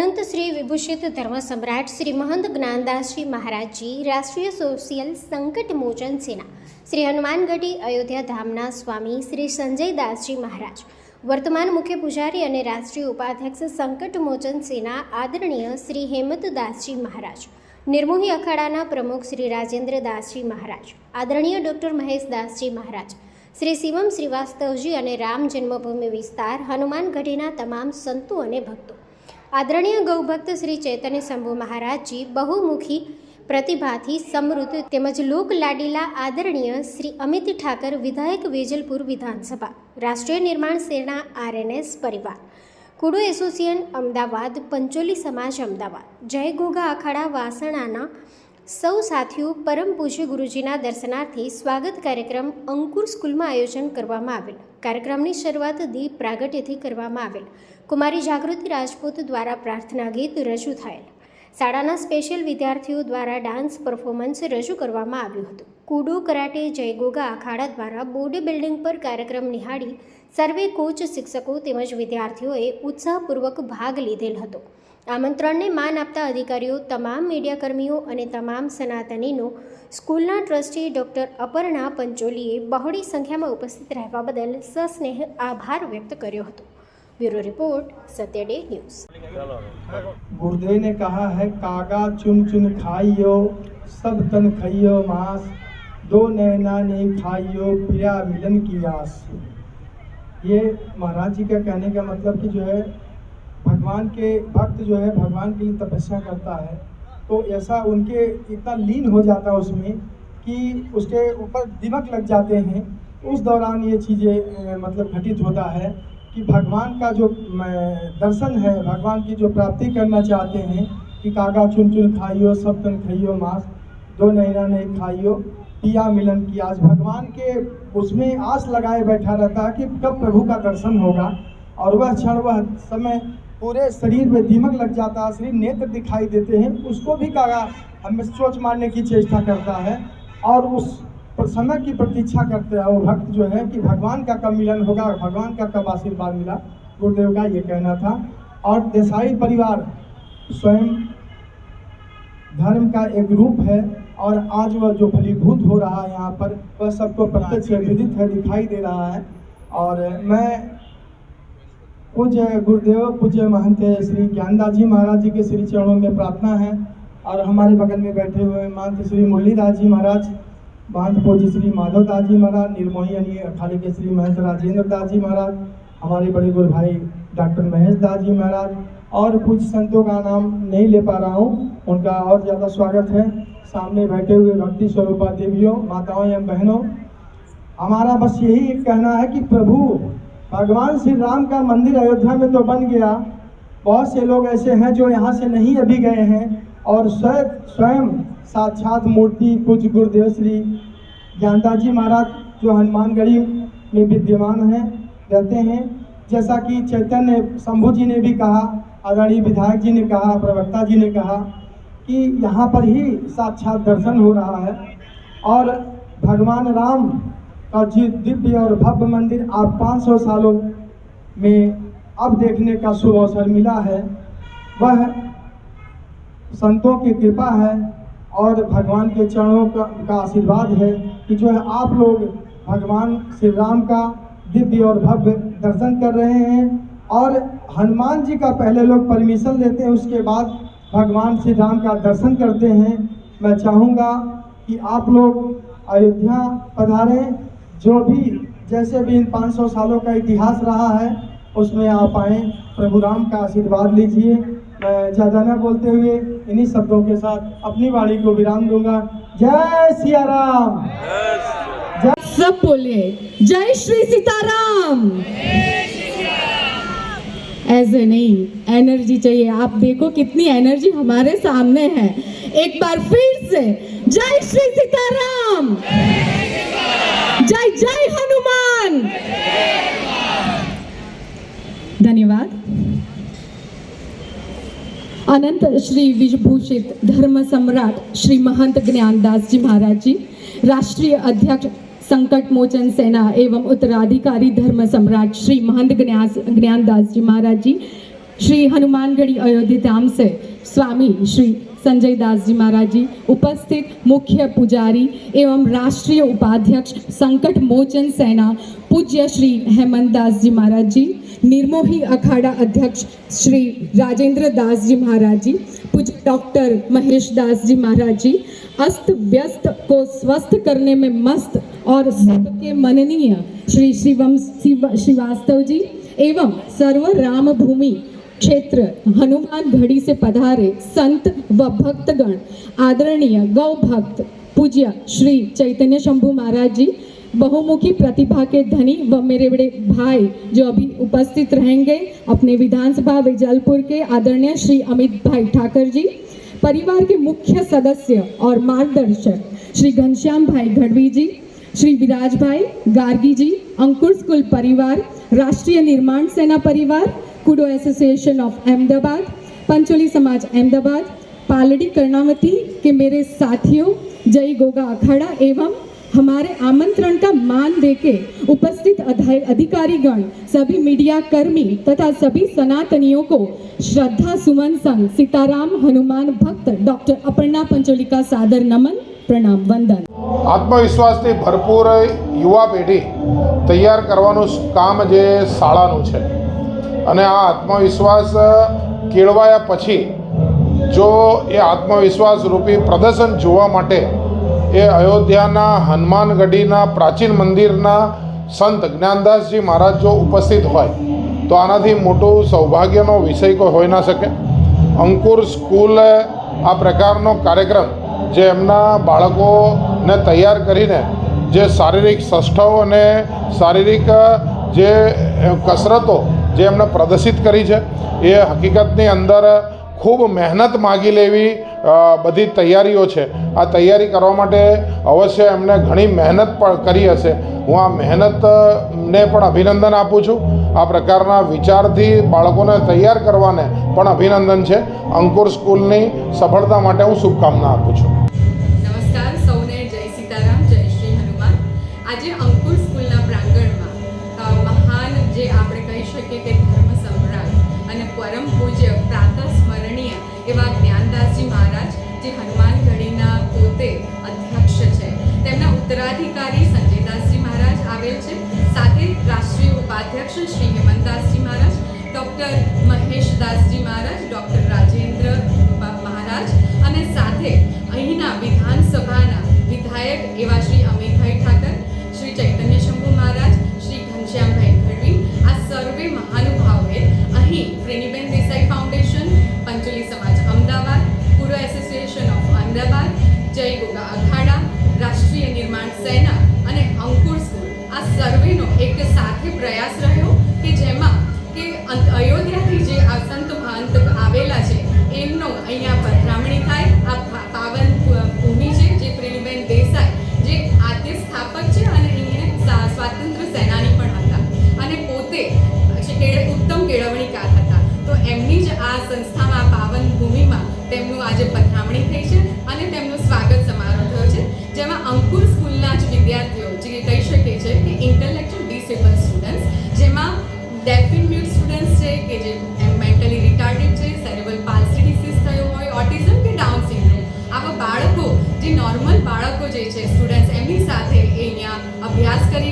અનંત શ્રી વિભૂષિત ધર્મ સમ્રાટ શ્રી મહંત જ્ઞાનદાસજી મહારાજજી, રાષ્ટ્રીય સોશિયલ સંકટ મોચન સેના, શ્રી હનુમાનગઢી અયોધ્યા ધામના સ્વામી શ્રી સંજયદાસજી મહારાજ, વર્તમાન મુખ્ય પૂજારી અને રાષ્ટ્રીય ઉપાધ્યક્ષ સંકટ મોચન સેના આદરણીય શ્રી હેમંતદાસજી મહારાજ, નિર્મોહી અખાડાના પ્રમુખ શ્રી રાજેન્દ્ર દાસજી મહારાજ, આદરણીય ડૉક્ટર મહેશ દાસજી મહારાજ, શ્રી શિવમ શ્રીવાસ્તવજી અને રામ જન્મભૂમિ વિસ્તાર હનુમાનગઢીના તમામ સંતો અને ભક્તો. આદરણીય ગૌભક્ત શ્રી ચૈતન્ય શંભુ મહારાજજી બહુમુખી પ્રતિભાથી સમૃદ્ધ તેમજ લોકલાડીલા આદરણીય શ્રી અમિત ઠાકર વિધાયક વેજલપુર વિધાનસભા, રાષ્ટ્રીય નિર્માણ સેના આરએનએસ પરિવાર, કુડુ એસોસિએશન અમદાવાદ, પંચોલી સમાજ અમદાવાદ, જય ગોગા અખાડા વાસણાના સૌ સાથીઓ, પરમ પૂજ્ય ગુરુજીના દર્શનાર્થી સ્વાગત કાર્યક્રમ અંકુર સ્કૂલમાં આયોજન કરવામાં આવેલ. કાર્યક્રમની શરૂઆત દીપ પ્રાગટ્યથી કરવામાં આવેલ. કુમારી જાગૃતિ રાજપૂત દ્વારા પ્રાર્થના ગીત રજૂ થયેલ. શાળાના સ્પેશિયલ વિદ્યાર્થીઓ દ્વારા ડાન્સ પરફોર્મન્સ રજૂ કરવામાં આવ્યું હતું. કુડુ કરાટે, જય ગોગા અખાડા દ્વારા બોડી બિલ્ડિંગ પર કાર્યક્રમ નિહાળી સર્વે કોચ શિક્ષકો તેમજ વિદ્યાર્થીઓએ ઉત્સાહપૂર્વક ભાગ લીધેલ હતો. આમંત્રણને માન આપતા અધિકારીઓ તમામ મીડિયાકર્મીઓ અને તમામ સનાતનીનો સ્કૂલના ટ્રસ્ટી ડૉક્ટર અપર્ણા પંચોલીએ બહોળી સંખ્યામાં ઉપસ્થિત રહેવા બદલ સસ્નેહ આભાર વ્યક્ત કર્યો હતો bureau report Satya day news Gurudev ने कहा है कागा चुन चुन खाइयो सब तन खइयो मांस दो नैना ने खाइयो प्रिया मिलन की आस ये महाराज जी का कहने का मतलब कि जो है भगवान के भक्त जो है, भगवान के लिए तपस्या करता है तो ऐसा उनके इतना लीन हो जाता है उसमें कि उसके ऊपर दिमक लग जाते हैं। उस दौरान ये चीज़ें मतलब घटित होता है कि भगवान का जो दर्शन है, भगवान की जो प्राप्ति करना चाहते हैं कि कागा चुन चुन खाइयो, सब तन खाइयो, मांस दो नैना नहीं खाइयो, पिया मिलन की आज भगवान के उसमें आस लगाए बैठा रहता है कि कब प्रभु का दर्शन होगा। और वह क्षण वह समय पूरे शरीर में दीमक लग जाता है शरीर नेत्र दिखाई देते हैं उसको भी कागा हमें सोच मारने की चेष्टा करता है और उस पर समय की प्रतीक्षा करते हैं। वो भक्त जो है कि भगवान का कब मिलन होगा भगवान का कब आशीर्वाद मिला गुरुदेव का ये कहना था। और देसाई परिवार स्वयं धर्म का एक रूप है और आज वह जो फलीभूत हो रहा है यहाँ पर वह सबको प्रत्यक्ष विदित है दिखाई दे रहा है। और मैं पूज्य गुरुदेव, पूज्य महंत श्री ज्ञानदास जी महाराज जी के श्री चरणों में प्रार्थना है और हमारे बगल में बैठे हुए महंत श्री मुरलीदास जी महाराज, महंत पूज्य श्री माधव दास जी महाराज, निर्मोही यानी अखाड़े के श्री महंत राजेंद्र दास जी महाराज, हमारे बड़े गुरु भाई डॉक्टर महेश दास जी महाराज और कुछ संतों का नाम नहीं ले पा रहा हूँ, उनका और ज़्यादा स्वागत है। सामने बैठे हुए भक्ति स्वरूपा देवियों, माताओं एवं बहनों, हमारा बस यही कहना है कि प्रभु भगवान श्री राम का मंदिर अयोध्या में तो बन गया। बहुत से लोग ऐसे हैं जो यहाँ से नहीं अभी गए हैं और स्वयं स्वयं साक्षात मूर्ति, पूज्य गुरुदेव श्री ज्ञानदास जी महाराज जो हनुमानगढ़ी में विद्यमान हैं, रहते हैं। जैसा कि चैतन्य शंभु जी ने भी कहा, आदरणीय विधायक जी ने कहा, प्रवक्ता जी ने कहा कि यहाँ पर ही साक्षात दर्शन हो रहा है और भगवान राम का दिव्य और भव्य मंदिर आप 500 सालों में अब देखने का शुभ अवसर मिला है। वह संतों की कृपा है और भगवान के चरणों का, का आशीर्वाद है कि जो है आप लोग भगवान श्री राम का दिव्य और भव्य दर्शन कर रहे हैं और हनुमान जी का पहले लोग परमिशन लेते हैं उसके बाद भगवान श्री राम का दर्शन करते हैं। मैं चाहूँगा कि आप लोग अयोध्या पधारें जो भी, जैसे भी इन 500 सालों का इतिहास रहा है, उसमें आप आए, प्रभु राम का आशीर्वाद लीजिए। मैं ज़्यादा न बोलते हुए इन्हीं शब्दों के साथ अपनी वाणी को विराम दूँगा। जय सिया राम। सब बोलिए जय श्री सीताराम। ऐसे नहीं एनर्जी चाहिए। आप देखो कितनी एनर्जी हमारे सामने है। एक बार फिर से, जय श्री सीताराम। जय जय हनुमान। धन्यवाद। अनंत श्री विभूषित धर्म सम्राट श्री महंत ज्ञानदास जी महाराज जी राष्ट्रीय अध्यक्ष संकट मोचन सेना एवं उत्तराधिकारी धर्म सम्राट श्री महंत ज्ञास ज्ञानदास जी महाराज जी श्री हनुमानगढ़ी अयोध्या से स्वामी श्री संजय दास जी महाराज जी उपस्थित मुख्य पुजारी एवं राष्ट्रीय उपाध्यक्ष संकट मोचन सेना, पूज्य श्री हेमंत दास जी महाराज जी निर्मोही अखाड़ा अध्यक्ष श्री राजेंद्र दास जी महाराज जी पूज्य डॉक्टर महेश दास जी महाराज जी अस्त व्यस्त को स्वस्थ करने में मस्त और सबके मननीय श्री शिवम शिव श्रीवास्तव जी एवं सर्व राम भूमि क्षेत्र, हनुमान घड़ी से पधारे संत व भक्तगण। आदरणीय गौ भक्त, पूज्य श्री चैतन्य शंभु महाराज जी, बहुमुखी प्रतिभा के धनी व मेरे बड़े भाई जो अभी उपस्थित रहेंगे अपने विधानसभा विजलपुर के आदरणीय श्री अमित भाई ठाकर जी, परिवार के मुख्य सदस्य और मार्गदर्शक श्री घनश्याम भाई गढ़वी जी, श्री विराज भाई गार्गी जी, अंकुर स्कूल परिवार, राष्ट्रीय निर्माण सेना परिवार kudo association of Ahmedabad Pancholi Samaj Ahmedabad Paldi Karnavati के मेरे साथियों जय गोगा अखाड़ा एवं हमारे आमंत्रण का मान देके उपस्थित अधाय- अधिकारीगण सभी मीडिया कर्मी तथा सभी सनातनियों को श्रद्धा सुमन संग सीताराम हनुमान भक्त डॉक्टर अपर्णा पंचोली का सादर नमन प्रणाम वंदन આત્મવિશ્વાસથી ભરપૂર યુવા પેઢી તૈયાર કરવાનું કામ જે શાળાનું છે અને આ આત્મવિશ્વાસ કેળવાયા પછી જો એ આત્મવિશ્વાસ રૂપી પ્રદર્શન જોવા માટે એ અયોધ્યાના હનુમાનગઢીના પ્રાચીન મંદિરના સંત જ્ઞાનદાસજી મહારાજ જો ઉપસ્થિત હોય, તો આનાથી મોટું સૌભાગ્યનો વિષય કોઈ હોઈ ના શકે. અંકુર સ્કૂલ આ પ્રકારનો કાર્યક્રમ જે એમના બાળકોને તૈયાર કરીને જે શારીરિક સષ્ઠાઓ અને શારીરિક જે કસરતો જે એમણે પ્રદર્શિત કરી છે, એ હકીકતની અંદર ખૂબ મહેનત માગી લેવી બધી તૈયારીઓ છે. આ તૈયારી કરવા માટે અવશ્ય એમણે ઘણી મહેનત પણ કરી હશે. હું આ મહેનતને પણ અભિનંદન આપું છું. આ પ્રકારના વિચારથી બાળકોને તૈયાર કરવાને પણ અભિનંદન છે. અંકુર સ્કૂલની સફળતા માટે હું શુભકામના આપું છું. ઉપાધ્યક્ષ શ્રી હેમંતદાસજી મહારાજ ડૉક્ટર મહેશદાસજી મહારાજ ડૉક્ટર એમનો અહીંયા પધરામણી થાય, આ પાવન ભૂમિ છે, જે પ્રેમીબેન દેસાઈ, જે આદ્ય સ્થાપક છે અને એમણે સ્વાતંત્ર સેનાની પણ હતા. અને પોતે ઉત્તમ કેળવણીકાર હતા. તો એમની જ આ સંસ્થામાં પાવન ભૂમિમાં તેમનું આજે પધરામણી થઈ છે અને તેમનું સ્વાગત સમારોહ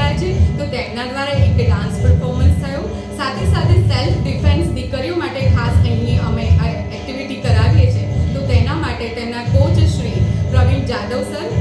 રહ્યા છે. તો તેમના દ્વારા એક ડાન્સ પરફોર્મન્સ થયો. સાથે સાથે સેલ્ફ ડિફેન્સ દીકરીઓ માટે ખાસ અહીં અમે એક્ટિવિટી કરાવીએ છીએ. તો તેના માટે તેમના કોચ શ્રી પ્રવીણ જાદવ સર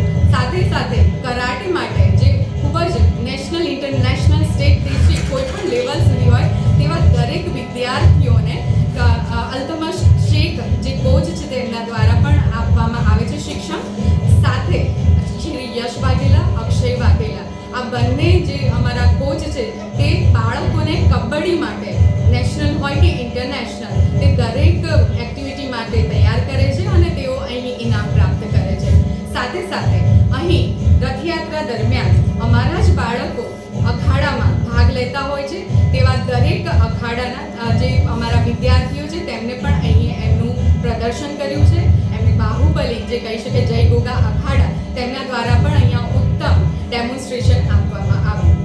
સાથે અહીં રથયાત્રા દરમિયાન અમારા જ બાળકો અખાડામાં ભાગ લેતા હોય છે. તેવા દરેક અખાડાના જે અમારા વિદ્યાર્થીઓ છે, તેમને પણ અહીં એમનું પ્રદર્શન કર્યું છે. એમની બાહુબલી જે કહી શકે જય ગોગા અખાડા, તેમના દ્વારા પણ અહીંયા ઉત્તમ ડેમોન્સ્ટ્રેશન આપવામાં આવ્યું.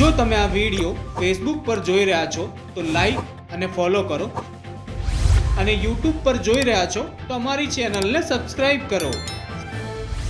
જો તમે આ વીડિયો ફેસબુક પર જોઈ રહ્યા છો, તો લાઈક અને ફોલો કરો. અને યુટ્યુબ પર જોઈ રહ્યા છો, તો અમારી ચેનલને સબસ્ક્રાઇબ કરો.